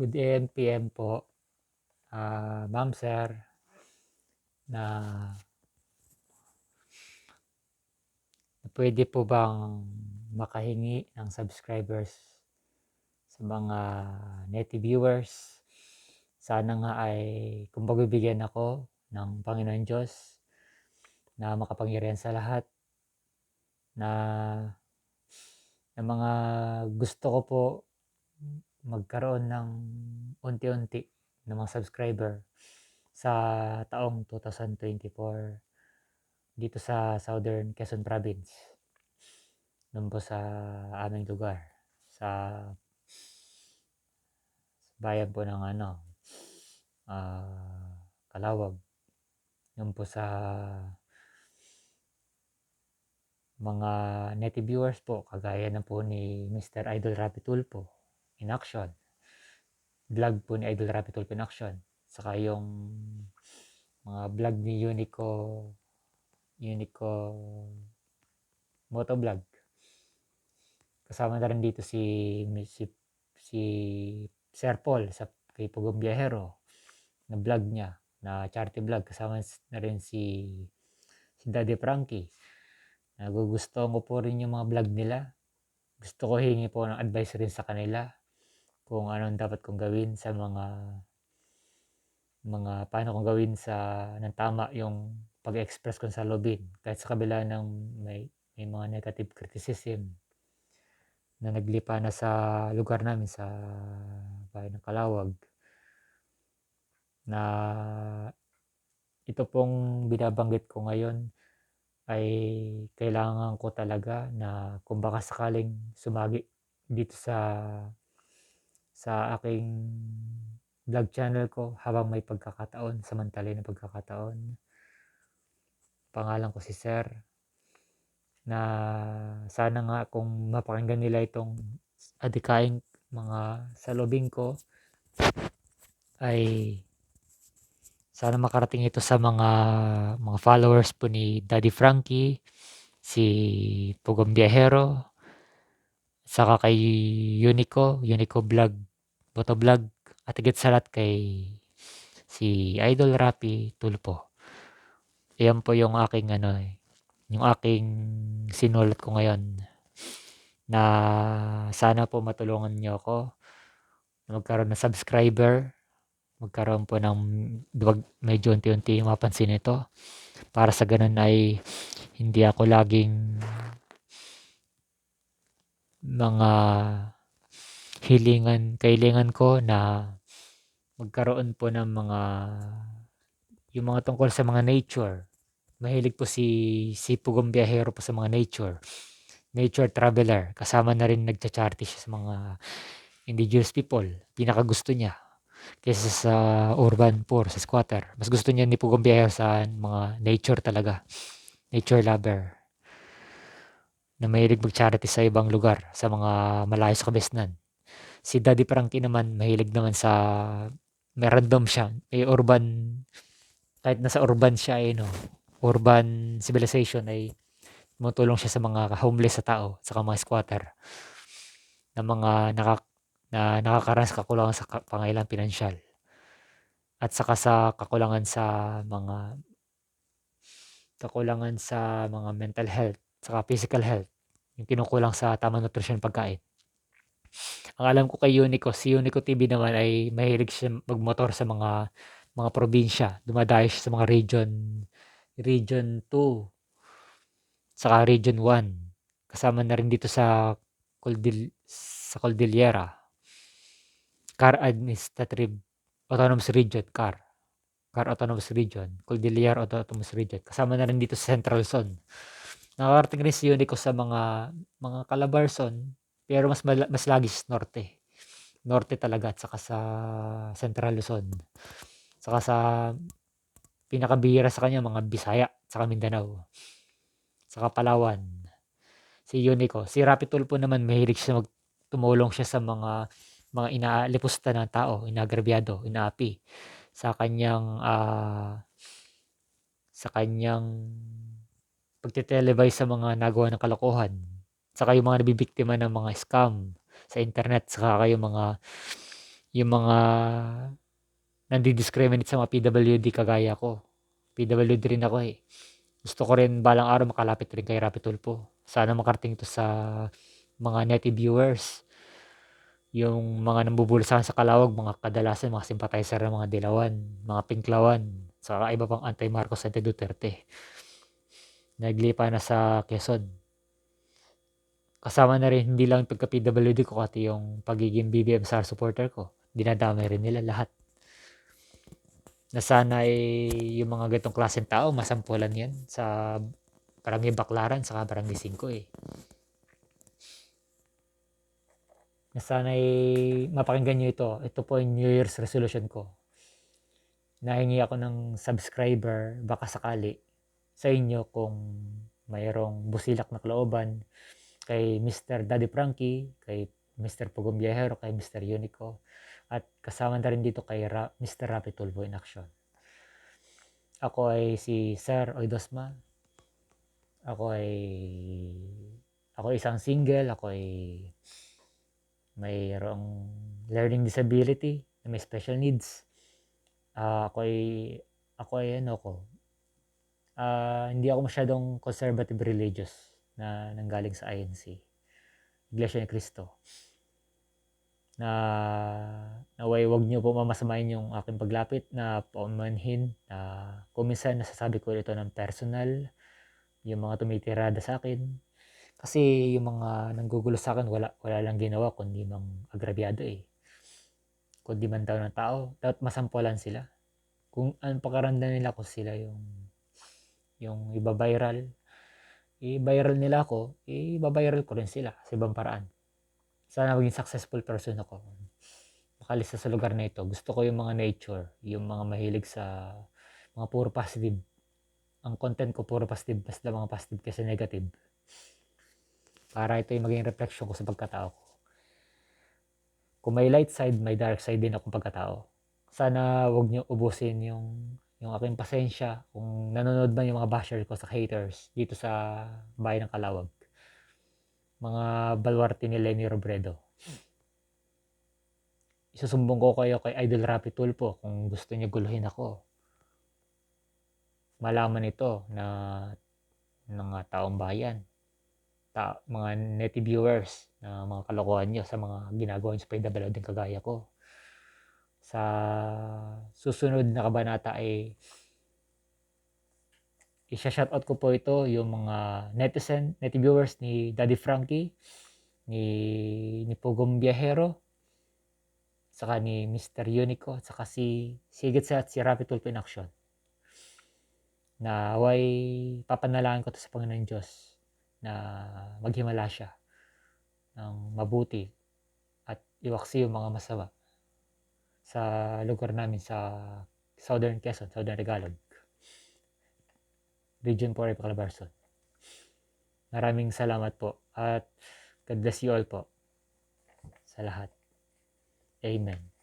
Good AM, PM po. Ah, ma'am, sir, na pwede po bang makahingi ng subscribers sa mga native viewers? Sana nga ay kung pagbibigyan ako ng Panginoon Diyos na makapangyarihan sa lahat na na mga gusto ko po magkaroon ng unti-unti ng mga subscriber sa taong 2024 dito sa Southern Quezon Province. Doon po sa aming lugar. Sa bayan po ng ano, ah, Kalawag. Doon po sa mga native viewers po, kagaya na po ni Mr. Idol Rapi Tulpo in action. Vlog po ni Idol Rapi Tulpo in action. Saka yung mga vlog ni Unico Unico Motovlog. Kasama na rin dito si si, si Sir Paul sa kay Pugong Biyahero na vlog niya na charity vlog kasama na rin si si Daddy Frankie Nagugustuhan ko po rin yung mga vlog nila. Gusto ko hingi po ng advice rin sa kanila kung anong dapat kong gawin sa mga mga paano kong gawin sa ng tama yung pag-express ko sa lobin kahit sa kabila ng may, may mga negative criticism na naglipa na sa lugar namin sa bayan ng Kalawag na ito pong binabanggit ko ngayon ay kailangan ko talaga na kung baka sakaling sumagi dito sa sa aking vlog channel ko habang may pagkakataon, samantalay na pagkakataon. Pangalan ko si Sir na sana nga kung mapakinggan nila itong adikaing mga salubing ko ay sana makarating ito sa mga mga followers po ni Daddy Frankie, si Pugong Biahero, saka kay Unico, Unico Vlog, Boto Vlog, at higit sa lahat kay si Idol Rapi Tulpo. Iyan po yung aking ano eh, yung aking sinulat ko ngayon na sana po matulungan niyo ako magkaroon ng subscriber magkaroon po ng duwag medyo unti-unti mapansin ito para sa ganun ay hindi ako laging mga hilingan, kailangan ko na magkaroon po ng mga yung mga tungkol sa mga nature. Mahilig po si si Pugong Biyahero po sa mga nature. Nature traveler. Kasama na rin nagcha-charity siya sa mga indigenous people. Pinaka gusto niya kaysa sa urban poor, sa squatter. Mas gusto niya ni Pugong Biyahero sa mga nature talaga. Nature lover. Na mahilig mag-charity sa ibang lugar, sa mga malayo sa kabisnan. Si Daddy Frankie naman, mahilig naman sa may random siya. May urban, kahit nasa urban siya ay no, urban civilization ay tumutulong siya sa mga homeless sa tao, sa mga squatter na mga nakak na nakakaranas kakulangan sa pangailangan pinansyal. At saka sa kakulangan sa mga kakulangan sa mga mental health saka physical health. Yung kinukulang sa tamang nutrisyon pagkain ang alam ko kay Unico si Unico TV naman ay mahilig siya magmotor sa mga mga probinsya dumadayo siya sa mga region region 2 saka region 1 kasama na rin dito sa Cordil sa Cordillera Car Administrative Autonomous Region, CAR. CAR Autonomous Region, Cordillera Autonomous Region. Kasama na rin dito sa Central Zone. Nakakarating rin si Unico sa mga mga Calabarzon, pero mas mas lagi norte. Norte talaga at saka sa Central Luzon. Saka sa pinakabihira sa kanya mga Bisaya, saka Mindanao. Saka Palawan. Si Unico. Si Rapi Tulpo naman mahilig siya magtumulong siya sa mga mga inaalipusta ng tao, inagrabyado, inaapi sa kanyang uh, sa kanyang pagte-televise sa mga nagawa ng kalokohan. Saka yung mga nabibiktima ng mga scam sa internet, saka kayo mga yung mga nandi-discriminate sa mga PWD kagaya ko. PWD rin ako eh. Gusto ko rin balang araw makalapit rin kay Rapi Tulfo. Sana makarating to sa mga native viewers. Yung mga nambubulsahan sa Kalawag, mga kadalasan, mga sympathizer ng mga Dilawan, mga Pinklawan, sa iba pang anti-Marcos, anti-Duterte. Naglipa na sa Quezon. Kasama na rin, hindi lang pagka PWD ko, pati yung pagiging BBM SAR supporter ko. Dinadamay rin nila lahat na sana ay yung mga ganitong klaseng tao, masampulan yan sa Barangay Baklaran, saka Barangay 5 eh. Na sana ay mapakinggan nyo ito. Ito po yung New Year's resolution ko. Nahingi ako ng subscriber, baka sakali, sa inyo kung mayroong busilak na kalooban kay Mr. Daddy Frankie, kay Mr. Pugong Viajero, kay Mr. Unico, at kasama na rin dito kay Ra- Mr. Rapi Tulfo in Action. Ako ay si Sir Oidosma. Ako ay ako isang single, ako ay mayroong learning disability, may special needs. Ah, ako ay ako ay ano ko. ah, hindi ako masyadong conservative religious na nanggaling sa INC. Iglesia ni Cristo. Na naway wag niyo po mamasamain yung aking paglapit na paumanhin na kung minsan nasasabi ko ito ng personal yung mga tumitirada sa akin. Kasi yung mga nanggugulo sa akin wala, wala lang ginawa kundi mang agrabyado eh. Kundi man daw ng tao dapat masampulan sila. Kung ang pakaramdam nila ko sila yung yung iba viral i-viral nila ako i-viral ko rin sila sa ibang paraan sana maging successful person ako. Makalista sa lugar na ito. Gusto ko yung mga nature, yung mga mahilig sa mga puro positive. Ang content ko puro positive, basta mga positive kasi negative. Para ito yung maging reflection ko sa pagkatao ko. Kung may light side, may dark side din akong pagkatao. Sana wag niyo ubusin yung yung aking pasensya kung nanonood man yung mga basher ko sa haters dito sa bayan ng Kalawag mga balwarte ni Lenny Robredo. Isusumbong ko kayo kay Idol Rapi Tulfo kung gusto niya guluhin ako. Malaman ito na ng taong bayan, ta, mga native viewers na mga kalokohan nyo sa mga ginagawa nyo sa PWD din kagaya ko. Sa susunod na kabanata ay isa-shoutout ko po ito yung mga netizen, native viewers ni Daddy Frankie, ni, ni Pugong Viajero, saka ni Mr. Unico, saka si Sigit sa at si Rapid Tulpo in Action. Na away papanalangin ko to sa Panginoon Diyos na maghimala siya ng mabuti at iwaksi yung mga masama sa lugar namin sa Southern Quezon, Southern Tagalog. Region 4 Calabarzon. Maraming salamat po at God bless you all po sa lahat. Amen.